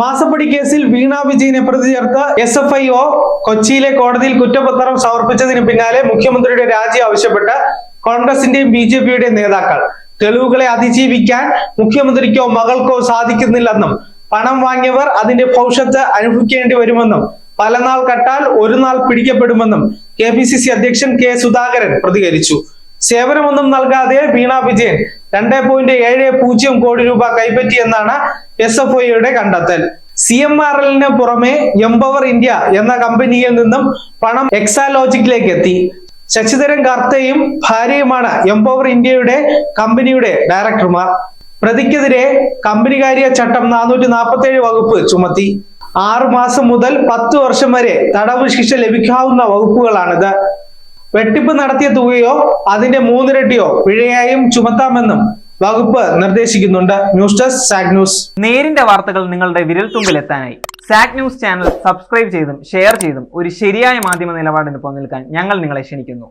മാസപ്പടി കേസിൽ വീണ വിജയനെ പ്രതി ചേർത്ത് എസ് എഫ് ഐ ഒ കൊച്ചിയിലെ കോടതിയിൽ കുറ്റപത്രം സമർപ്പിച്ചതിന് പിന്നാലെ മുഖ്യമന്ത്രിയുടെ രാജി ആവശ്യപ്പെട്ട് കോൺഗ്രസിന്റെയും ബി ജെ പിയുടെയും നേതാക്കൾ. തെളിവുകളെ അതിജീവിക്കാൻ മുഖ്യമന്ത്രിക്കോ മകൾക്കോ സാധിക്കുന്നില്ലെന്നും പണം വാങ്ങിയവർ അതിന്റെ ഭവിഷ്യത്ത് അനുഭവിക്കേണ്ടി വരുമെന്നും പല നാൾ കട്ടാൽ ഒരു നാൾ പിടിക്കപ്പെടുമെന്നും കെ പി സി സി അധ്യക്ഷൻ കെ സുധാകരൻ പ്രതികരിച്ചു. സേവനമൊന്നും നൽകാതെ വീണ വിജയൻ രണ്ട് പോയിന്റ് ഏഴ് പൂജ്യം കോടി രൂപ കൈപ്പറ്റിയെന്നാണ് എസ് എഫ് ഐയുടെ കണ്ടെത്തൽ. സി എം ആർ എല്ലിന് പുറമെ എംപവർ ഇന്ത്യ എന്ന കമ്പനിയിൽ നിന്നും പണം എക്സാലോജിക്കിലേക്ക് എത്തി. ശശിധരൻ കർത്തയും ഭാര്യയുമാണ് എംപവർ ഇന്ത്യയുടെ കമ്പനിയുടെ ഡയറക്ടർമാർ പ്രതിക്കെതിരെ കമ്പനികാര്യ ചട്ടം നാനൂറ്റി നാൽപ്പത്തി ഏഴ് വകുപ്പ് ചുമത്തി. ആറു മാസം മുതൽ പത്ത് വർഷം വരെ തടവ് ശിക്ഷ ലഭിക്കാവുന്ന വകുപ്പുകളാണിത്. വെട്ടിപ്പ് നടത്തിയ തുകയോ അതിന്റെ മൂന്നിരട്ടിയോ പിഴയായും ചുമത്താമെന്നും വകുപ്പ് നിർദ്ദേശിക്കുന്നുണ്ട്. ന്യൂസ് ഡെസ്ക് സാഗ് ന്യൂസ്. നേരിന്റെ വാർത്തകൾ നിങ്ങളുടെ വിരൽത്തുമ്പിൽ എത്താനായി സാക് ന്യൂസ് ചാനൽ സബ്സ്ക്രൈബ് ചെയ്തും ഷെയർ ചെയ്തും ഒരു ശരിയായ മാധ്യമ നിലപാടിന് നിൽക്കാൻ ഞങ്ങൾ നിങ്ങളെ ക്ഷണിക്കുന്നു.